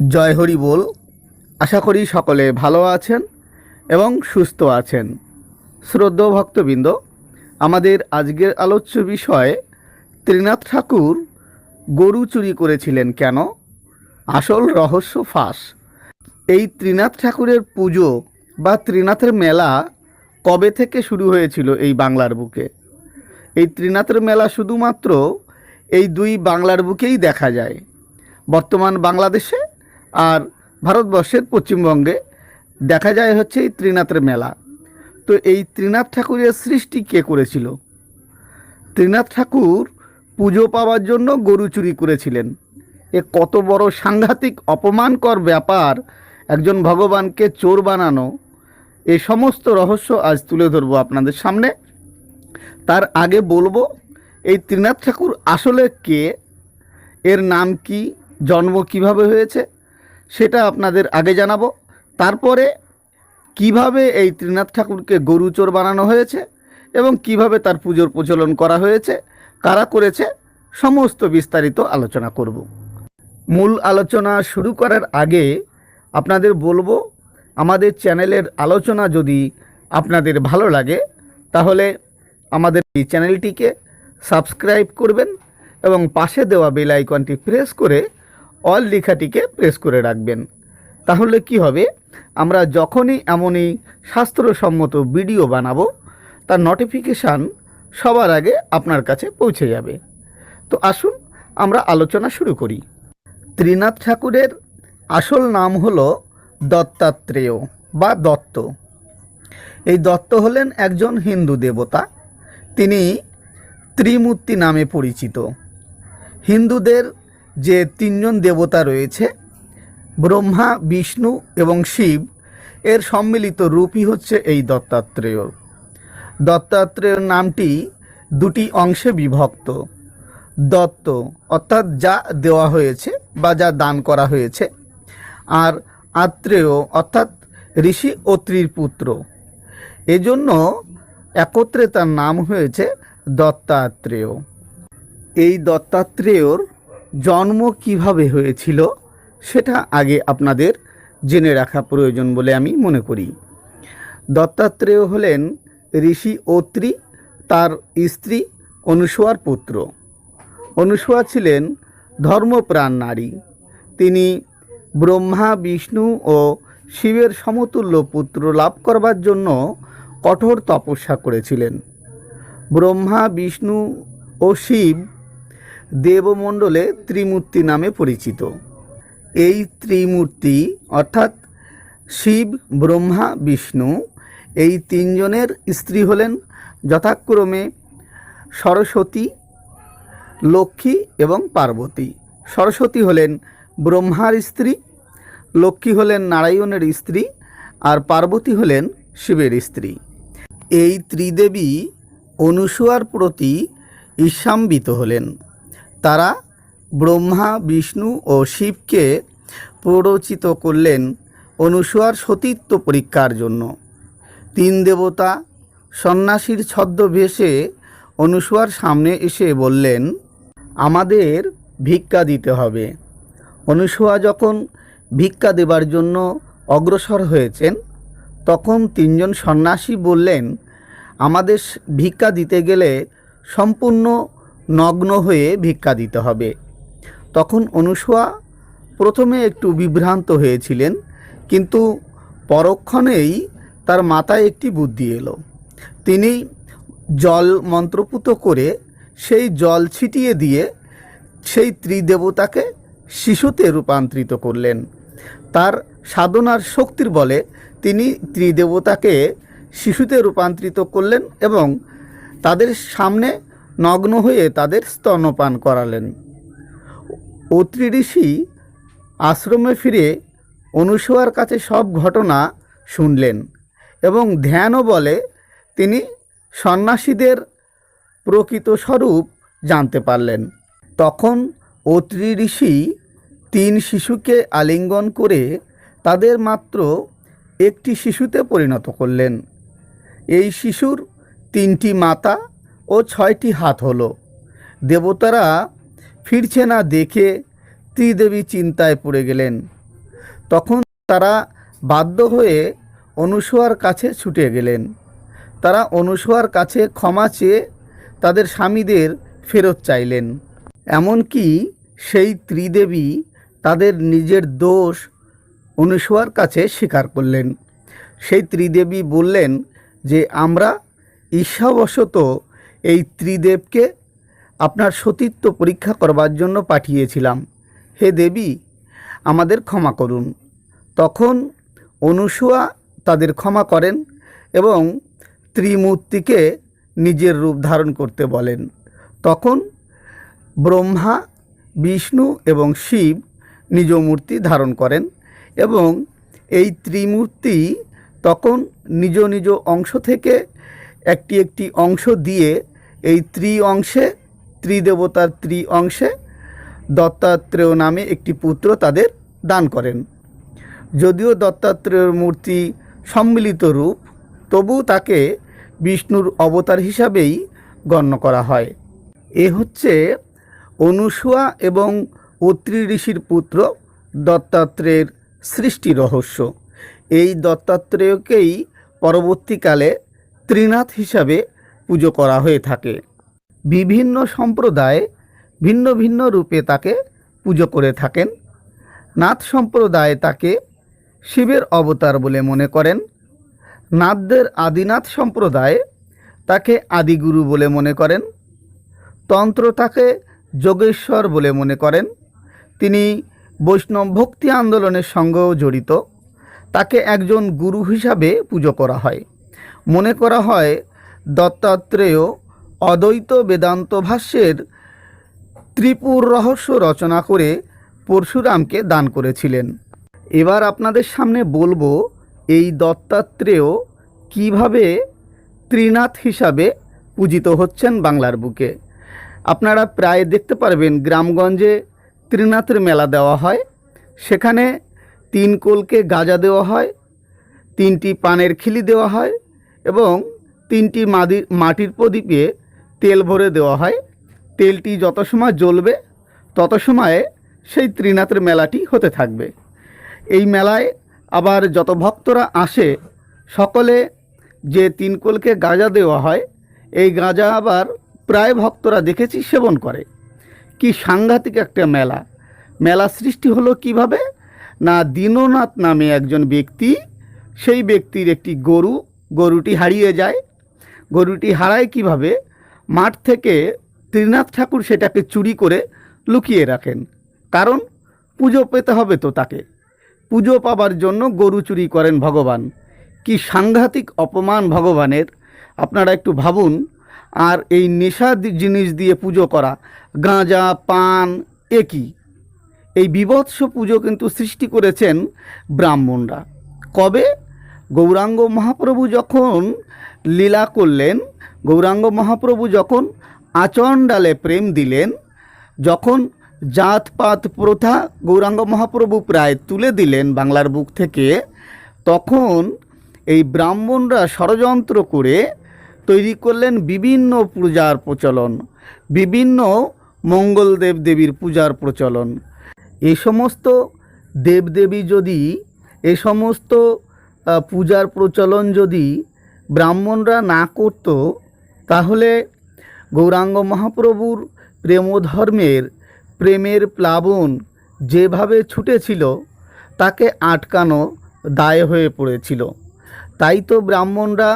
জয় হরি বল। আশা করি সকলে ভালো আছেন এবং সুস্থ আছেন। শ্রদ্ধ ভক্তবৃন্দ, আমাদের আজকের আলোচ্য বিষয়, ত্রিনাথ ঠাকুর গরু চুরি করেছিলেন কেন? আসল রহস্য ফাঁস। এই ত্রিনাথ ঠাকুরের পুজো বা ত্রিনাথের মেলা কবে থেকে শুরু হয়েছিল এই বাংলার বুকে? এই ত্রিনাথের মেলা শুধুমাত্র এই দুই বাংলার বুকেই দেখা যায়। বর্তমান বাংলাদেশে আর ভারতবর্ষের পশ্চিমবঙ্গে দেখা যায় হচ্ছে এই ত্রিনাথের মেলা। তো এই ত্রিনাথ ঠাকুরের সৃষ্টি কে করেছিল? ত্রিনাথ ঠাকুর পুজো পাওয়ার জন্য গরু চুরি করেছিলেন। এ কত বড় সাংঘাতিক অপমানকর ব্যাপার, একজন ভগবানকে চোর বানানো। এ সমস্ত রহস্য আজ তুলে ধরবো আপনাদের সামনে। তার আগে বলব, এই ত্রিনাথ ঠাকুর আসলে কে? এর নাম কি? জন্ম কীভাবে হয়েছে? সেটা আপনাদের আগে জানাব। তারপরে কীভাবে এই ত্রিনাথ ঠাকুরকে গরু চোর বানানো হয়েছে এবং কীভাবে তার পুজোর প্রচলন করা হয়েছে, কারা করেছে, সমস্ত বিস্তারিত আলোচনা করব। মূল আলোচনা শুরু করার আগে আপনাদের বলব, আমাদের চ্যানেলের আলোচনা যদি আপনাদের ভালো লাগে, তাহলে আমাদের এই চ্যানেলটিকে সাবস্ক্রাইব করবেন এবং পাশে দেওয়া বেল আইকনটি প্রেস করে অল লেখাটিকে প্রেস করে রাখবেন। তাহলে কি হবে? আমরা যখনই এমনই শাস্ত্রসম্মত ভিডিও বানাবো, তার নোটিফিকেশান সবার আগে আপনার কাছে পৌঁছে যাবে। তো আসুন, আমরা আলোচনা শুরু করি। ত্রিনাথ ঠাকুরের আসল নাম হলো দত্তাত্রেয় বা দত্ত। এই দত্ত হলেন একজন হিন্দু দেবতা। তিনি ত্রিমূর্তি নামে পরিচিত। হিন্দুদের যে তিনজন দেবতা রয়েছে, ব্রহ্মা, বিষ্ণু এবং শিব, এর সম্মিলিত রূপই হচ্ছে এই দত্তাত্রেয়। দত্তাত্রেয়ের নামটি দুটি অংশে বিভক্ত। দত্ত অর্থাৎ যা দেওয়া হয়েছে বা যা দান করা হয়েছে, আর আত্রেয় অর্থাৎ ঋষি অত্রির পুত্র এজন্য একত্রে তার নাম হয়েছে দত্তাত্রেয়। এই দত্তাত্রেয়র জন্ম কীভাবে হয়েছিল সেটা আগে আপনাদের জেনে রাখা প্রয়োজন বলে আমি মনে করি। দত্তাত্রেয় হলেন ঋষি অত্রি, তার স্ত্রী অনুসুয়ার পুত্র। অনুসুয়া ছিলেন ধর্মপ্রাণ নারী। তিনি ব্রহ্মা, বিষ্ণু ও শিবের সমতুল্য পুত্র লাভ করবার জন্য কঠোর তপস্যা করেছিলেন। ব্রহ্মা, বিষ্ণু ও শিব দেবমণ্ডলে ত্রিমূর্তি নামে পরিচিত। এই ত্রিমূর্তি, অর্থাৎ শিব, ব্রহ্মা, বিষ্ণু, এই তিনজনের স্ত্রী হলেন যথাক্রমে সরস্বতী, লক্ষ্মী এবং পার্বতী। সরস্বতী হলেন ব্রহ্মার স্ত্রী, লক্ষ্মী হলেন নারায়ণের স্ত্রী আর পার্বতী হলেন শিবের স্ত্রী। এই ত্রিদেবী অনুসুয়ার প্রতি ঈর্ষাম্বিত হলেন। তারা ব্রহ্মা, বিষ্ণু ও শিবকে প্ররোচিত করলেন অনুসুয়ার সতীত্ব পরীক্ষার জন্য। তিন দেবতা সন্ন্যাসীর ছদ্মবেশে অনুসুয়ার সামনে এসে বললেন, আমাদের ভিক্ষা দিতে হবে। অনুসুয়া যখন ভিক্ষা দেবার জন্য অগ্রসর হয়েছেন, তখন তিনজন সন্ন্যাসী বললেন, আমাদের ভিক্ষা দিতে গেলে সম্পূর্ণ নগ্ন হয়ে ভিক্ষা দিতে হবে। তখন অনুসুয়া প্রথমে একটু বিভ্রান্ত হয়েছিলেন, কিন্তু পরক্ষণেই তার মাথায় একটি বুদ্ধি এলো। তিনি জল মন্ত্রপুত করে সেই জল ছিটিয়ে দিয়ে সেই ত্রিদেবতাকে শিশুতে রূপান্তরিত করলেন। তার সাধনার শক্তির বলে তিনি ত্রিদেবতাকে শিশুতে রূপান্তরিত করলেন এবং তাদের সামনে নগ্ন হয়ে তাদের স্তন্যপান করালেন। অত্রি ঋষি আশ্রমে ফিরে অনুসুয়ার কাছে সব ঘটনা শুনলেন এবং ধ্যানও বলে তিনি সন্ন্যাসীদের প্রকৃত স্বরূপ জানতে পারলেন। তখন অত্রি ঋষি তিন শিশুকে আলিঙ্গন করে তাদের মাত্র একটি শিশুতে পরিণত করলেন। এই শিশুর তিনটি মাতা ও ছয়টি হাত হলো। দেবতারা ফিরছে না দেখে ত্রিদেবী চিন্তায় পড়ে গেলেন। তখন তারা বাধ্য হয়ে অনুসুয়ার কাছে ছুটে গেলেন। তারা অনুসুয়ার কাছে ক্ষমা চেয়ে তাদের স্বামীদের ফেরত চাইলেন। এমনকি সেই ত্রিদেবী তাদের নিজের দোষ অনুসুয়ার কাছে স্বীকার করলেন। সেই ত্রিদেবী বললেন যে, আমরা ঈর্ষাবশত এই ত্রিদেবকে আপনার সতীত্ব পরীক্ষা করবার জন্য পাঠিয়েছিলাম। হে দেবী, আমাদের ক্ষমা করুন। তখন অনুসুয়া তাদের ক্ষমা করেন এবং ত্রিমূর্তিকে নিজের রূপ ধারণ করতে বলেন। তখন ব্রহ্মা, বিষ্ণু এবং শিব নিজ মূর্তি ধারণ করেন এবং এই ত্রিমূর্তি তখন নিজ নিজ অংশ থেকে একটি একটি অংশ দিয়ে এই ত্রি অংশে ত্রিদেবতার ত্রি অংশে দত্তাত্রেয় নামে একটি পুত্র তাদের দান করেন। যদিও দত্তাত্রেয়র মূর্তি সম্মিলিত রূপ, তবু তাকে বিষ্ণুর অবতার হিসাবেই গণ্য করা হয়। এ হচ্ছে অনুসুয়া এবং অত্রি ঋষির পুত্র দত্তাত্রেয়ের সৃষ্টি রহস্য। এই দত্তাত্রেয়কেই পরবর্তীকালে ত্রিনাথ হিসাবে পুজো করা হয়ে থাকে। বিভিন্ন সম্প্রদায় ভিন্ন ভিন্ন রূপে তাকে পুজো করে থাকেন। নাথ সম্প্রদায় তাকে শিবের অবতার বলে মনে করেন। নাথদের আদিনাথ সম্প্রদায় তাকে আদিগুরু বলে মনে করেন। তন্ত্র তাকে যোগেশ্বর বলে মনে করেন। তিনি বৈষ্ণব ভক্তি আন্দোলনের সঙ্গেও জড়িত। তাকে একজন গুরু হিসাবে পুজো করা হয়। মনে করা হয় দত্তাত্রেয় অদ্বৈত বেদান্ত ভাষ্যের ত্রিপুর রহস্য রচনা করে পরশুরামকে দান করেছিলেন। এবার আপনাদের সামনে বলব এই দত্তাত্রেয় কীভাবে ত্রিনাথ হিসাবে পূজিত হচ্ছেন বাংলার বুকে। আপনারা প্রায় দেখতে পারবেন গ্রামগঞ্জে ত্রিনাথের মেলা দেওয়া হয়, সেখানে তিন কোলকে গাজা দেওয়া হয়, তিনটি পানের খিলি দেওয়া হয় এবং তিনটি মাদি মাটির প্রদীপে তেল ভরে দেওয়া হয়। তেলটি যত সময় জ্বলবে, তত সময়ে সেই ত্রিনাথের মেলাটি হতে থাকবে। এই মেলায় আবার যত ভক্তরা আসে, সকলে যে তিনকোলকে গাঁজা দেওয়া হয়, এই গাঁজা আবার প্রায় ভক্তরা দেখেছি সেবন করে। কি সাংঘাতিক একটা মেলা। মেলা সৃষ্টি হলো কীভাবে? না দীননাথ নামে একজন ব্যক্তি, সেই ব্যক্তির একটি গরু, গরুটি হারিয়ে যায় গরুটি হারায় কীভাবে? মাঠ থেকে ত্রিনাথ ঠাকুর সেটাকে চুরি করে লুকিয়ে রাখেন। কারণ পুজো পেতে হবে তো তাকে। পুজো পাবার জন্য গরু চুরি করেন ভগবান। কি সাংঘাতিক অপমান ভগবানের। আপনারা একটু ভাবুন। আর এই নেশা জিনিস দিয়ে পুজো করা, গাঁজা, পান একই এই বিভৎস পুজো কিন্তু সৃষ্টি করেছেন ব্রাহ্মণরা। কবে? গৌরাঙ্গ মহাপ্রভু যখন লীলা করলেন। গৌরাঙ্গ মহাপ্রভু যখন আচণ্ডালে প্রেম দিলেন, যখন জাতপাত প্রথা গৌরাঙ্গ মহাপ্রভু প্রায় তুলে দিলেন বাংলার বুক থেকে, তখন এই ব্রাহ্মণরা ষড়যন্ত্র করে তৈরি করলেন বিভিন্ন পূজার প্রচলন, বিভিন্ন মঙ্গল দেব দেবীর পূজার প্রচলন। এ সমস্ত দেবদেবী যদি, এ সমস্ত পূজার প্রচলন যদি ব্রাহ্মণরা না করত, তাহলে গৌরাঙ্গ মহাপ্রভুর প্রেমধর্মের, প্রেমের প্লাবন যেভাবে ছুটেছিল, তাকে আটকানো দায় হয়ে পড়েছিল। তাই তো ব্রাহ্মণরা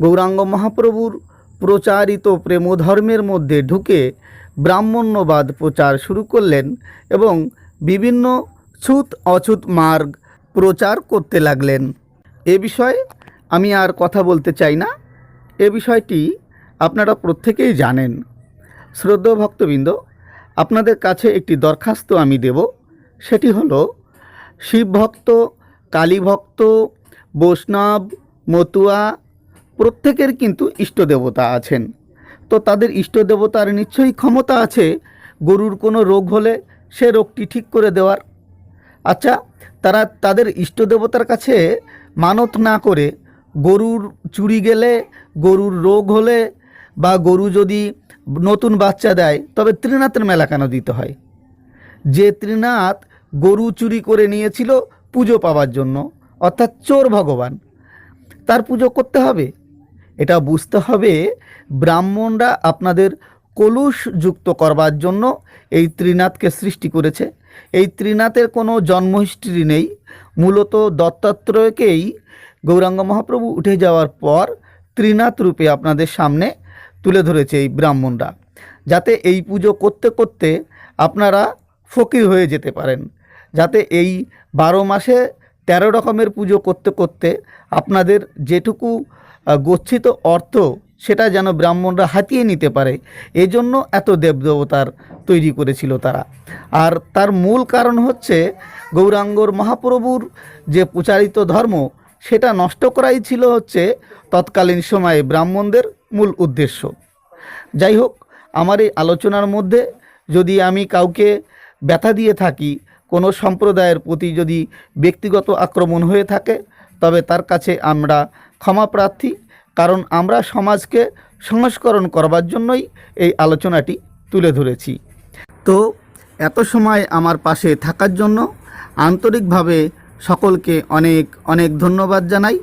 গৌরাঙ্গ মহাপ্রভুর প্রচারিত প্রেমধর্মের মধ্যে ঢুকে ব্রাহ্মণ্যবাদ প্রচার শুরু করলেন এবং বিভিন্ন ছুত অছুত মার্গ প্রচার করতে লাগলেন। এ বিষয়ে আমি আর কথা বলতে চাই না। এ বিষয়টি আপনারা প্রত্যেকেই জানেন। শ্রদ্ধা ভক্তবৃন্দ, আপনাদের কাছে একটি দরখাস্ত আমি দেব। সেটি হলো শিব ভক্ত কালী ভক্ত বৈষ্ণব, মতুয়া, প্রত্যেকের কিন্তু ইষ্ট দেবতা আছেন। তো তাদের ইষ্ট দেবতার নিশ্চয়ই ক্ষমতা আছে, গরুর কোনো রোগ হলে সে রোগটি ঠিক করে দেওয়ার। আচ্ছা তারা তাদের ইষ্ট দেবতার কাছে মানত না করে গরুর চুরি গেলে, গরুর রোগ হলে বা গরু যদি নতুন বাচ্চা দেয়, তবে ত্রিনাথের মেলা কেন দিতে হয়? যে ত্রিনাথ গরু চুরি করে নিয়েছিল পুজো পাওয়ার জন্য, অর্থাৎ চোর ভগবান, তার পুজো করতে হবে। এটা বুঝতে হবে ব্রাহ্মণরা আপনাদের কলুষ যুক্ত করবার জন্য এই ত্রিনাথকে সৃষ্টি করেছে। এই ত্রিনাথের কোনো জন্ম হিস্ট্রি নেই। মূলত দত্তাত্রেয়কেই গৌরাঙ্গ মহাপ্রভু উঠে যাওয়ার পর ত্রিনাথ রূপে আপনাদের সামনে তুলে ধরেছে এই ব্রাহ্মণরা। যাতে এই পুজো করতে করতে আপনারা ফকির হয়ে যেতে পারেন। যাতে এই বারো মাসে তেরো রকমের পুজো করতে করতে আপনাদের যেটুকু গচ্ছিত অর্থ সেটা যেন ব্রাহ্মণরা হাতিয়ে নিতে পারে, এজন্য এত দেবদেবতার তৈরি করেছিল তারা। আর তার মূল কারণ হচ্ছে গৌরাঙ্গর মহাপ্রভুর যে প্রচারিত ধর্ম সেটা নষ্ট করাই ছিল হচ্ছে তৎকালীন সময়ে ব্রাহ্মণদের মূল উদ্দেশ্য। যাই হোক, আমার এই আলোচনার মধ্যে যদি আমি কাউকে ব্যথা দিয়ে থাকি, কোনো সম্প্রদায়ের প্রতি যদি ব্যক্তিগত আক্রমণ হয়ে থাকে, তবে তার কাছে আমরা ক্ষমা প্রার্থী, কারণ আমরা সমাজকে সংস্করণ করবার জন্যই এই আলোচনাটি তুলে ধরেছি। তো এত সময় আমার পাশে থাকার জন্য আন্তরিকভাবে সকলকে অনেক অনেক ধন্যবাদ জানাই।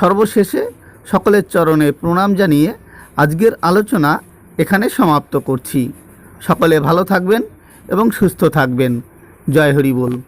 সর্বশেষে সকলের চরণে প্রণাম জানিয়ে আজকের আলোচনা এখানে সমাপ্ত করছি। সকলে ভালো থাকবেন এবং সুস্থ থাকবেন। জয় হরি বল